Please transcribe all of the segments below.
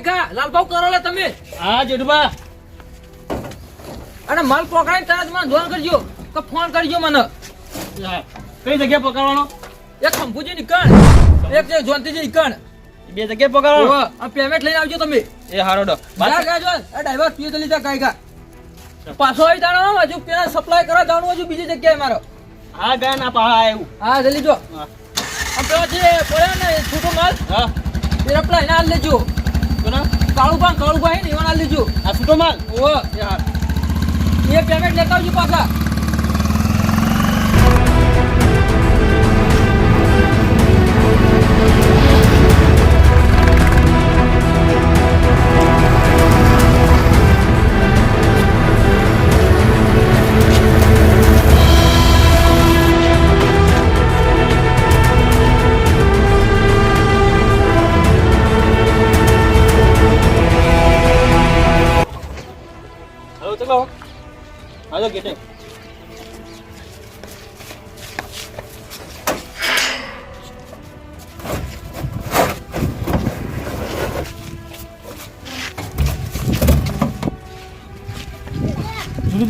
કઈ ખા લાલભાવ કરો લે તમે. હા જેઠુબા અને માલ પકડાઈ તરત મને ફોન કરજો કે ફોન કરજો મને. કઈ જગ્યાએ પકડવાનો? એક ખંભુજી નીકળ એક છે જોનતીજી નીકળ બે જગ્યાએ પકડવાનો? આ પેમેન્ટ લઈને આવજો તમે. એ હારો ડો. જા જા જો ડ્રાઈવર પીએ તો લીધા કઈ ખા પાછો આવી જાણો હજુ પેલા સપ્લાય કરવા જવાનું હજુ બીજી જગ્યાએ મારો. હા ગયા ના આવ્યું હા જલ્દી જો. આ પેલો જે પડ્યો ને છૂટો માલ હા. એને લેજો કોના? કાળુબા કાળું હે ને એવાને લેજો આ છૂટો માલ? ઓ એ પેમેન્ટ લેતા આવજો પાછા.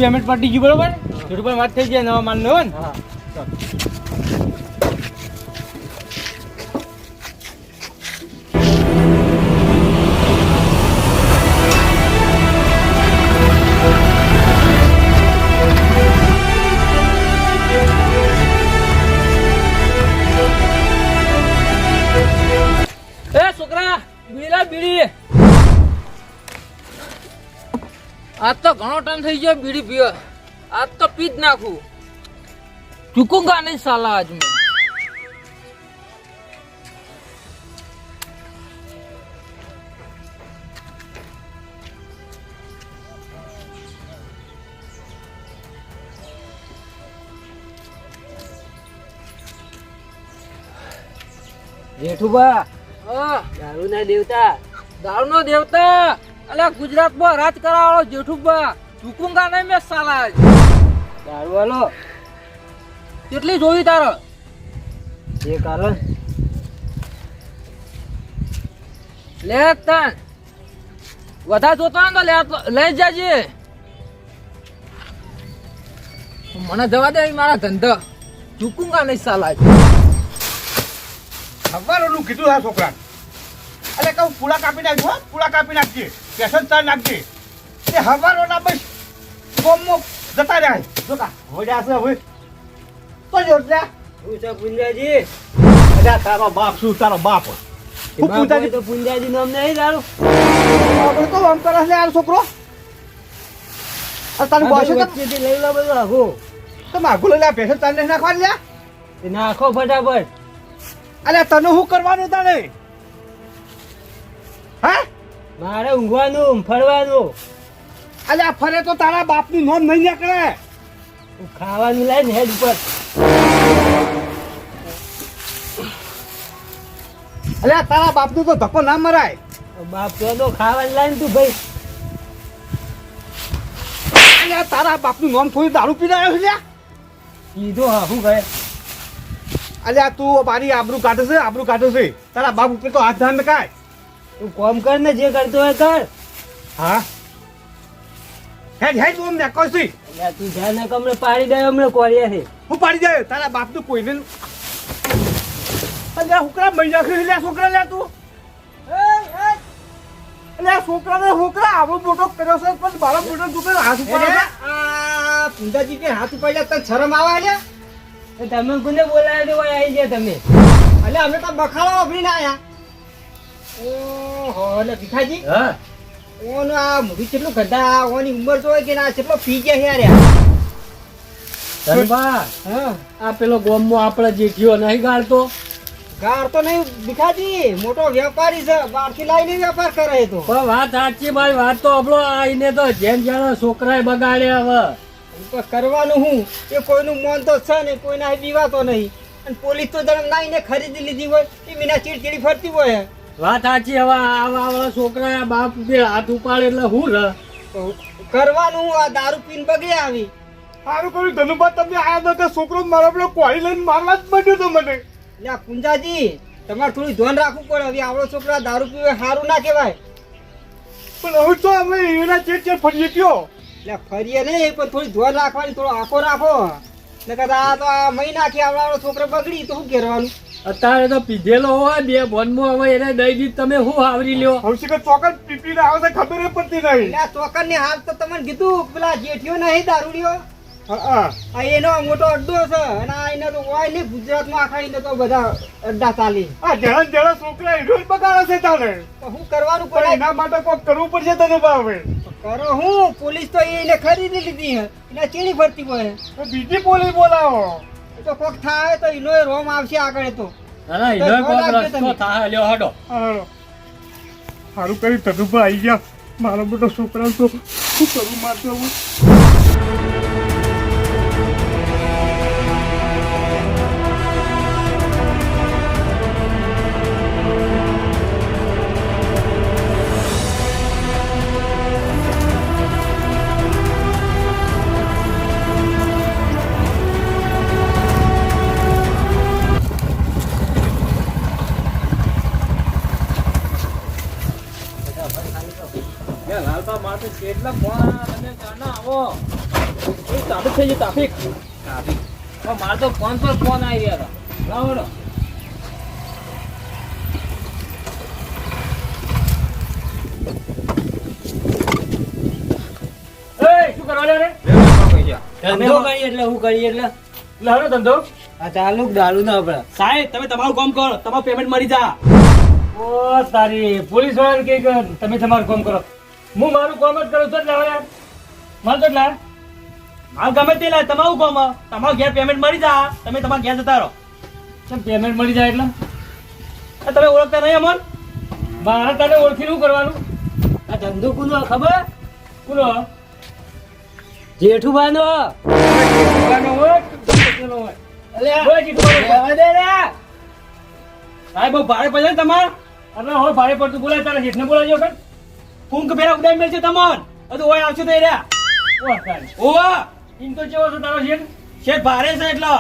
પેમેન્ટ પટી ગયું બરોબર? જુદું પણ વાત થઈ જાય નવા માલ નો ને આજ તો ઘણો ટાઈમ થઈ ગયો બીડી પીવે. આજ તો પી જ નાખું. ચૂકુંગા નહીં સાલા આજ મેં. જેઠુબા દારૂ ના દેવતા. દારૂનો દેવતા. અલ્યા ગુજરાતમાં રાજ કરાવાળો જેઠુબા ઝુકુંગા નહીં મેં સાલા દારૂ વાલો કેટલી જોઈ તારો? જે કારણ. લે તન. વધારે જોતો હોય તો લે- લઈ જાજે. મને જવા દે મારા ધંધા. ઝુકુંગા નહીં સાલા ખબર ઓલું કીધું આ છોકરા કહું પૂળા કાપી નાખજો હો, પૂળા કાપી નાખજે. પેશન તાર નાખજે. એ હવારોના બસ કોમો જતા રહ્યા. જો કા હોડ્યા છે હવે. તો જો લે શું છે પુંજાજી? અજા તારો બાપ શું તારો બાપ? હું પુંજાજી તો પુંજાજી નામ નહીં દારૂ આપણે તો આમ કરે છે આ છોકરો. તારું તારી બોસે તો લઈ લો બધું આખું તો આગું લઈ લે પેશન ચાર ને નાખવા લે તે નાખો ફટાફટ. અલ્યા તને શું કરવાનું તારે? હા? મારે ઊંઘવાનું ફરવાનું. અલ્યા ફરે તો તારા બાપનું નામ નહીં નીકળે. ખાવાનું લઈને હેડ ઉપર. અલ્યા તારા બાપનું તો ધક્કો ના મરાય. બાપ તો તો ખાવાનું લાઈને તું ભાઈ. અલ્યા તારા બાપનું નોમ થોડી દારૂ પીને આવ્યો છે કીધો હા શું કહે અલ્યા તું મારી આબરૂ કાઢે છે આબરૂ કાઢે છે. તારા બાપ ઉપર તો હાથ ધ્યાન કાય તું કોમ કર ને જે કરતો હોય કર. હા? હેડ હેડ તું અમને કોસી અલ્યા તું જા ને કમને પાડી દે હમણાં કોરિયાથી હું પાડી દે તારા બાપ બાપનું કોઈને અલ્યા હુકરા મરી નાખ્યું લે છોકરા લે તું. અલ્યા છોકરાને છોકરા આવો મોટો કર્યો છે પણ મારા મોટો છોકરા હાથ ઉપર આ પૂંજાજી કે હાથ ઉપાડ્યા તને શરમ આવે અલ્યા? તમે કોને બોલાવ્યો તો આવી ગયા તમે? એટલે અમે તો બખાડો વાપરીને આયા. ઓહો ભીખાજી. હા. ઓનો આ મૂવી કેટલું ગંદા ઓની ઉંમર જોઈ કે ના કેટલો પી ગયા યાર. ધનબા હા. આ પેલો ગોમમાં આપણે જે ગયો નહીં ગાળતો? ગાળતો નહીં ભીખાજી. મોટો વેપારી છે બહારથી લાવીને વેપાર કરે તો. પણ વાત સાચી ભાઈ વાત તો આપણો આઈને તો જેમ જાણે છોકરાએ બગાડ્યા હવે. તો કરવાનું હું. એ કોઈનું મન તો છે ને કોઈના દીવાતો નહીં. અને પોલીસ તો જણ નાઈને ખરીદી લીધી હોય એ મીના ચીડચીડી ફરતી હોય. વાત સાચી હવે આવા આવા છોકરા બાપ બે હાથ ઉપાડે એટલે હું રહ કરવાનું હું આ દારૂ પીને બગડ્યા આવી. સારું કર્યું ધનુભાઈ તમે આયા તો છોકરો મારા પેલો કોળી લઈને મારવા જ માંડ્યો તો મને. લ્યા પુંજાજી તમારે થોડું ધ્યાન રાખવું પડે. હવે આવડો છોકરા દારૂ પીવે સારું ના કહેવાય. પણ હવે તો અમે એના ચેટ ચેટ ફરીએ કયો? એટલે ફરીએ નહીં પણ થોડી ધ્યાન રાખવાની થોડો આખો રાખો. નકર આ તો આ મહી નાખી આવડાનો છોકરો બગડી તો શું કરવાનું અત્યારે તો પીધેલો હોય બે બોનમાં હવે એને દઈ તમે શું આવરી લ્યો? હવે શીખર ચોકન પીપીને આવે આવશે ખબર પડતી નહીં. આ ચોકનની હાલ તો તમને કીધું પેલા જેઠિયો નહીં દારૂડિયો? આ એનો મોટો અડ્ડો છે અને આ એને તો હોય નહીં ગુજરાતમાં આખા એને તો બધા અડ્ડા ચાલી. આ જણા ને જણા છોકરા જ બગાડે છે તારે. તો શું કરવાનું પડે એના માટે કોક કરવું પડશે તને હવે. કરો હું? પોલીસ તો એને ખરીદી લીધી હે. એને ચીડી ફરતી હોય તો બીજી પોલીસ બોલાવો. એ તો કોક થાય તો એનો રોમ આવશે આગળ તો. ના ના ઈનો કોક રસ્તો થાય લ્યો હડો. હડો. સારું કરી તદુભા આવી ગયા. મારો બેટો છોકરા તો શું કરું મારતો હું કેટલા ફોન તમે જાણો આવો. એ ચાલુ થઈ ગયું ટ્રાફિક ટ્રાફિક મારે તો ફોન પર ફોન આવી ગયા હતા. લાવો શું કરવા લે રે? ધંધો એટલે હું કરીએ એટલે. ધંધો. આ ચાલુ ના આપણે સાહેબ તમે તમારું કામ કરો. હું મારું કામ જ કરું છું લાવો યાર. માલ તો લાવ માલ ગમે તે લાય તમારું કામ. તમારું ઘેર પેમેન્ટ મળી જા તમે તમારા ઘેર જતા રહો. કેમ પેમેન્ટ મળી જાય એટલે? તમે ઓળખતા નહીં અમન મારે તને ઓળખી શું કરવાનું? આ ધંધો કોનો ખબર? બોલો જેઠું બાંધો હોય હોય? અલ્યા બોલ જીતુભાઈ. રહેવા દે રે. સાહેબ ભારે પડે તમારે? અરે હવે ભારે પડતું બોલાય તારે જેઠને બોલાવજો કર ફૂંક પેલા ઉડાઈ મેલ છે તમન બધું ઓય આવશે તો એ રહ્યા. ઓ તારી ઓવા. ઇન તો કેવો છો તારો છે શેઠ ભારે છે એટલે.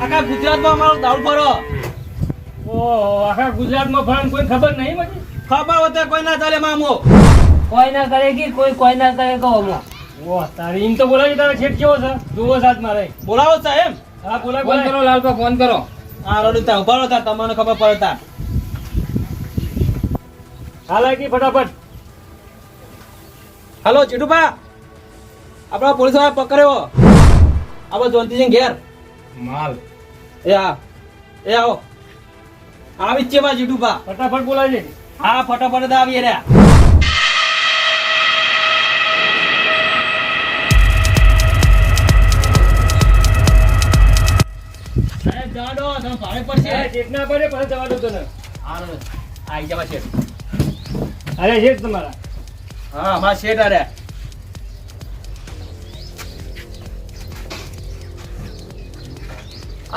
આખા ગુજરાતમાં અમારો દારૂ ભરો ઓ આખા ગુજરાતમાં ફરણ કોઈ ખબર નહીં મજી? ખબર હોતે કોઈ ના ચાલે મામો. કોઈ ના કરે કે કોઈ કોઈ ના કરે કહો મો ઓહ તારી ઇન તો બોલાવી તારો છે કેવો છે? જુઓ સાથ મારે બોલાવો સાહેબ. હા બોલાય ફોન કરો લાલપા ફોન કરો. આ રોડ ઉતા ઊભા રહો તાર તમને ખબર પડતા હાલાકી ફટાફટ. હલો ચીટુભા. આપણા પોલીસવાળા પકડ્યો આપણો જોનતીસિંહ ઘેર. માલ. એ હા એ આવો. આવી જ છે બા જીટુભા ફટાફટ બોલાવજે હા ફટાફટ તો આવી રહ્યા. દો. તમે ભારે પડશે. જેઠના પડે પછી જવા દો તને. હા આવી જવા છે. અરે છે તમારા. હા અમારા શેઠ અરે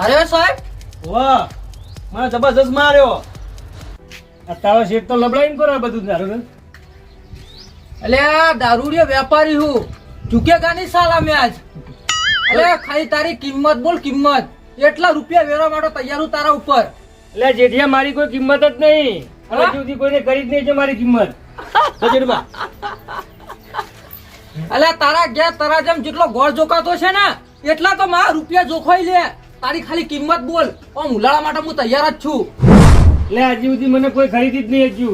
અરે સાહેબ. વાહ મને જબરજસ્ત માર્યો. આ તારો શેઠ તો લબડાઈને કરો બધું દારૂ. અલે આ દારૂડિયો વેપારી હું. ચૂકે નહીં સાલા મેં આજ. અલે ખાલી તારી કિંમત બોલ કિંમત. એટલા રૂપિયા વેરો માટે તૈયાર હું તારા ઉપર. એટલે જેઠિયા મારી કોઈ કિંમત જ નહીં. અને હા? સુધી કોઈને કરી જ નહીં છે મારી કિંમત. તો અલે, તારા ઘેર તારા જેમ જેટલો ગોળ જોકાતો છે ને, એટલા તો મારા રૂપિયા જોખવાઈ લે. તારી ખાલી કિંમત બોલ. આમ ઉલાળા માટે હું તૈયાર જ છું. એટલે હજી સુધી મને કોઈ ખરીદી જ નહીં હજુ.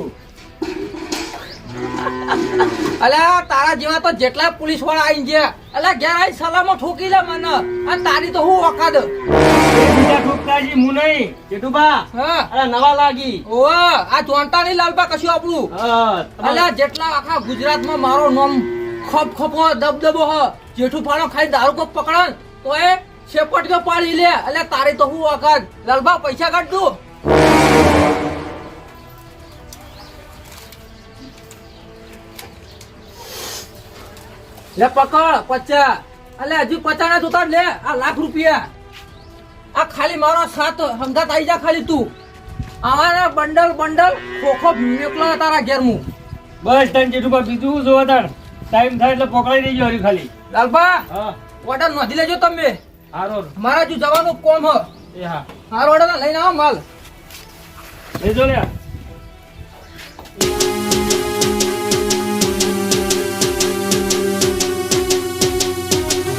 અલે તારા જેવા તો જેટલા પોલીસવાળા આઈ ગયા. અલે ઘેર આઈ સલામો ઠોકી લે મને. અને તારી તો હું ઓકાદ બીજા ઠોકતા હું નહીં. હા. અરે નવા લાગી. ઓ આ જોનતા નહીં લાલબા કશું આપણું? અલ્યા જેટલા આખા ગુજરાતમાં મારો નામ ખપ ખપો દબદબો હ. જેઠું પાડો ખાલી દારૂ કોક પકડન તો એ શેપટીઓ પાડી લે. એટલે તારી તો હું વખત લાલબા પૈસા કાઢ દઉં લે પકડ પચા. અલે હજુ પચાસ ના જોતા લે. આ લાખ રૂપિયા. આ ખાલી મારો સાથ હંગાત આવી જા ખાલી તું. આવાના બંડલ બંડલ ખોખો મેકલો તારા ઘેર હું બસ તન જેટલું બા બીજું જોવા તાણ ટાઈમ થાય એટલે પકડાઈ દેજો હરી ખાલી. લાલબા હા. ઓર્ડર નોંધી લેજો તમે. હારો. મારા જો જવાનું કોમ હ? એ હા. હારો ઓર્ડર લઈને આવો માલ. લેજો લે